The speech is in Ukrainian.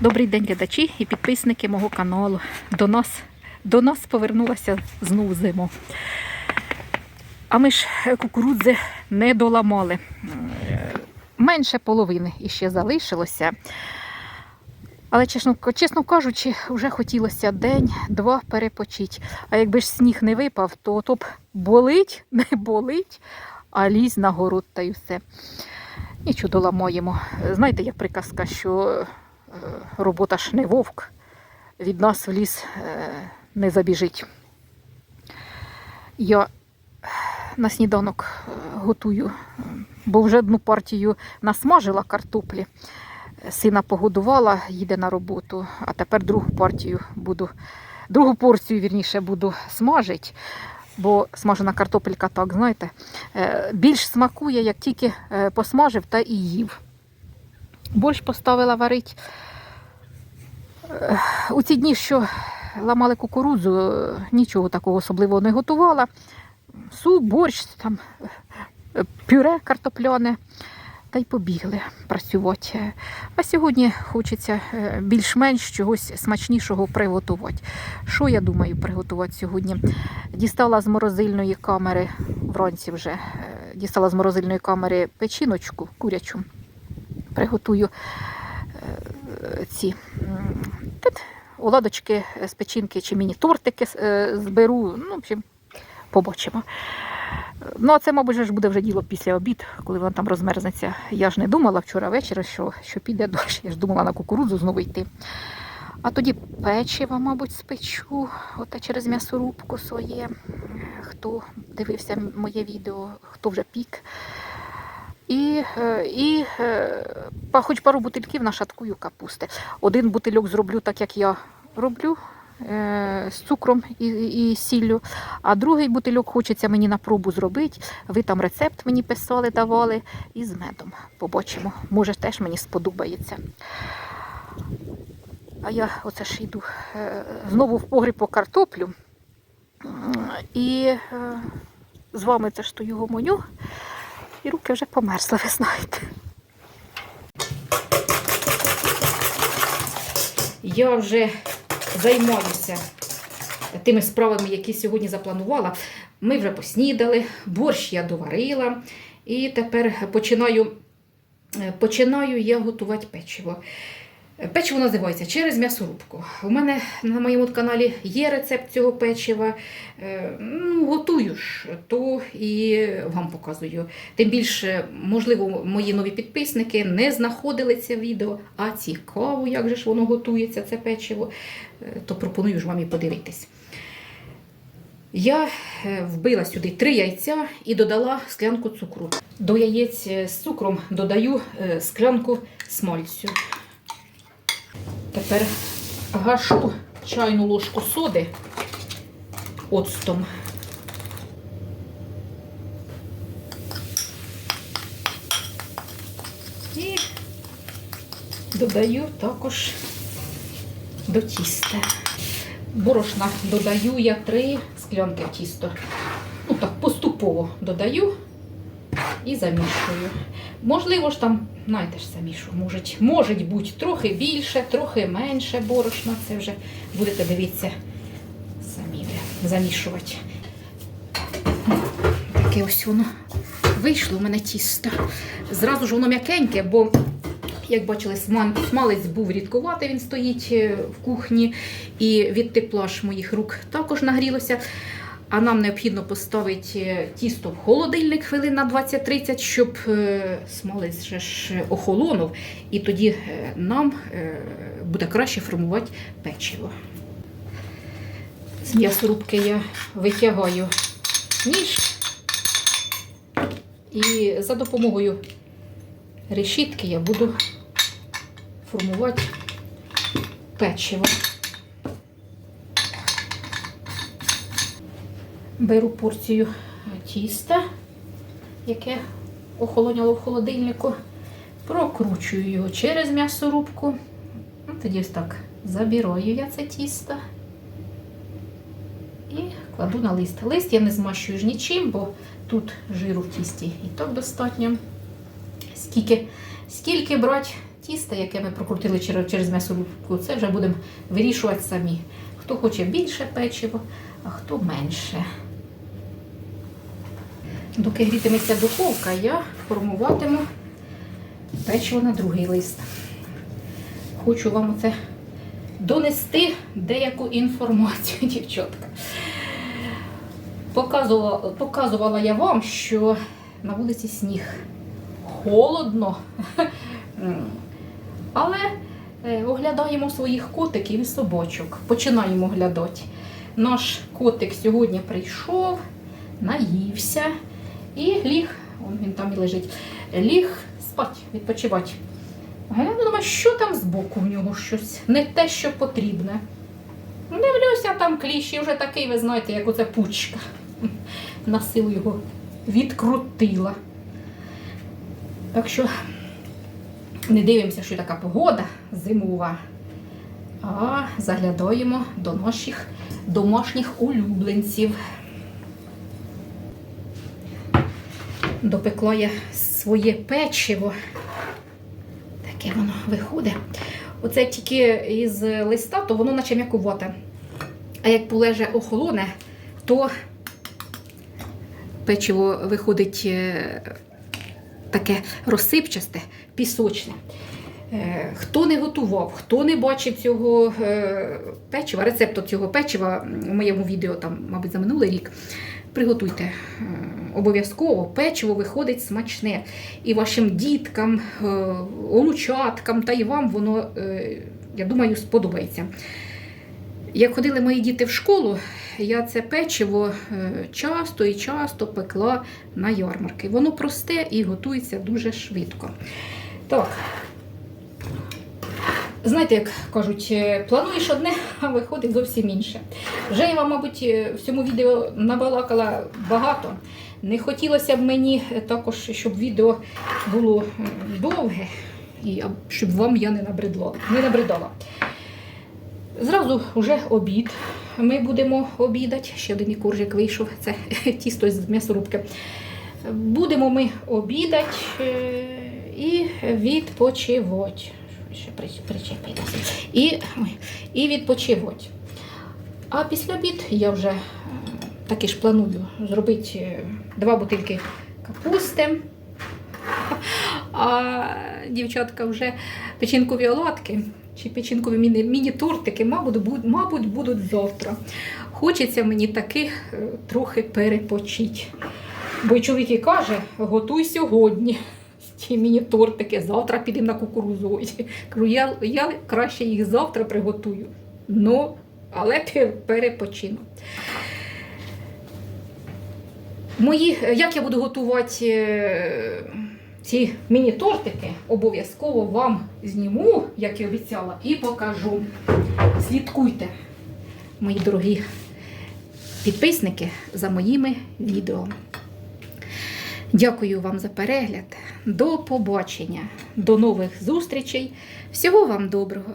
Добрий день, глядачі і підписники мого каналу. До нас, до нас повернулася знову зима. А ми ж е, кукурудзи не доламали. Е, Менше половини іще залишилося. Але, чесно, чесно кажучи, вже хотілося день-два перепочити. А якби ж сніг не випав, то, то б болить, не болить, а лізь на город та й все. Нічого доламаємо. Знаєте, як приказка, що робота ж не вовк, від нас в ліс е, не забіжить. Я на сніданок е, готую, е, бо вже одну партію насмажила картоплі. Сина погодувала, їде на роботу, а тепер другу партію буду, другу порцію, вірніше, буду смажити. Бо смажена картопелька, так, знаєте, е, більш смакує, як тільки е, посмажив та і їв. Борщ поставила варить. Е, У ці дні, що ламали кукурудзу, е, нічого такого особливого не готувала. Суп, борщ, там, е, пюре картопляне. Та й побігли працювати. А сьогодні хочеться е, більш-менш чогось смачнішого приготувати. Що я думаю приготувати сьогодні? Дістала з морозильної камери вранці вже. Дістала з морозильної камери печіночку курячу. Приготую е, ці оладочки з печінки чи міні-тортики е, зберу. Ну, в общем, побачимо. Ну, а це, мабуть, ж буде вже діло після обід, коли вона там розмерзнеться. Я ж не думала вчора ввечері, що, що піде дощ. Я ж думала на кукурудзу знову йти. А тоді печиво, мабуть, спечу, оте через м'ясорубку своє. Хто дивився моє відео, хто вже пік. І, е, і е, хоч пару бутильків нашаткую капусти. Один бутильок зроблю так, як я роблю. е, З цукром і, і сіллю, а другий бутильок хочеться мені на пробу зробити. Ви там рецепт мені писали, давали і з медом. Побачимо. Може, теж мені сподобається. А я оце ж йду знову в погріб по картоплю. І з вами це ж стою гомоню. Руки вже померзли, ви знаєте. Я вже займаюся тими справами, які сьогодні запланувала. Ми вже поснідали, борщ я доварила, і тепер починаю, е, починаю я готувати печиво. Печиво називається через м'ясорубку. У мене на моєму каналі є рецепт цього печива. Е, Ну, готую ж, то і вам показую. Тим більше, можливо, мої нові підписники не знаходили це відео, а цікаво, як же ж воно готується, це печиво, Е, то пропоную ж вам і подивитись. Я е, вбила сюди три яйця і додала склянку цукру. До яєць з цукром додаю склянку смальцю. Тепер гашу чайну ложку соди оцтом. І додаю також до тіста. Борошна додаю я три склянки в тісто. Ну так, поступово додаю і замішую. Можливо ж там, знаєте ж самі, що можуть, можуть бути трохи більше, трохи менше борошна. Це вже будете дивитися самі замішувати. Таке ось воно вийшло у мене тісто. Зразу ж воно м'якеньке, бо, як бачили, смалець був рідкуватий, він стоїть е, в кухні, і від тепла ж моїх рук також нагрілося. А нам необхідно поставити е, тісто в холодильник хвилин на 20-30, щоб е, ж охолонув, і тоді е, нам буде краще формувати печиво. З м'ясорубки я витягаю ніж і за допомогою решітки я буду формувати печиво. Беру порцію тіста, яке охолоняло в холодильнику, прокручую його через м'ясорубку. Ну, Тоді ось так забіраю я це тісто і кладу на лист. Лист я не змащую ж нічим, бо тут жиру в тісті і так достатньо. Скільки, скільки брати тіста, яке ми прокрутили через, через м'ясорубку, це вже будемо вирішувати самі. Хто хоче більше печиво, а хто менше. Доки грітиметься духовка, я формуватиму печиво на другий лист. Хочу вам оце донести деяку інформацію, дівчатка. Показувала, показувала я вам, що на вулиці сніг холодно. Але е, оглядаємо своїх котиків і собачок. Починаємо оглядати. Наш котик сьогодні прийшов, наївся і ліг, он він там і лежить, ліг спать, відпочивати. Я думаю, що там збоку в нього щось, не те, що потрібне. Дивлюся, там кліщ, і вже такий, ви знаєте, як оце пучка. На силу його відкрутила. Так що не дивимося, що така погода зимова, а заглядаємо до наших домашніх улюбленців. Допекла я своє печиво. Таке воно виходить. Оце тільки із листа, то воно наче м'якувате. А як полеже охолоне, то печиво виходить е, таке розсипчасте, пісочне. Е, Хто не готував, хто не бачив цього е, печива, рецепту цього печива в моєму відео, там, мабуть, за минулий рік, приготуйте е, обов'язково. Печиво виходить смачне. І вашим діткам, е, онучаткам, та й вам воно, е, я думаю, сподобається. Як ходили мої діти в школу, я це печиво часто і часто пекла на ярмарки. Воно просте і готується дуже швидко. Так. Знаєте, як кажуть, е, плануєш одне, а виходить зовсім інше. Вже я вам, мабуть, е, в цьому відео набалакала багато. Не хотілося б мені також, щоб відео було довге, і щоб вам я не набридла. Не набридала. Зразу вже обід. Ми будемо обідати. Ще один коржик вийшов. Це тісто з м'ясорубки. Будемо ми обідати е, і відпочивати. Ще причепилася. І, ой, і відпочивати. А після обід я вже е, таки ж планую зробити е, два бутильки капусти. А дівчатка вже печінкові оладки чи печінкові міні- міні-тортики, мабуть, мабуть, будуть завтра. Хочеться мені таки е, трохи перепочити. Бо чоловік і каже, готуй сьогодні ті міні-тортики, завтра підемо на кукурузу. Я, я краще їх завтра приготую. Ну, але пе- перепочину. Мої, як я буду готувати е, ці міні-тортики, обов'язково вам зніму, як і обіцяла, і покажу. Слідкуйте, мої дорогі підписники, за моїми відео. Дякую вам за перегляд. До побачення, до нових зустрічей. Всього вам доброго!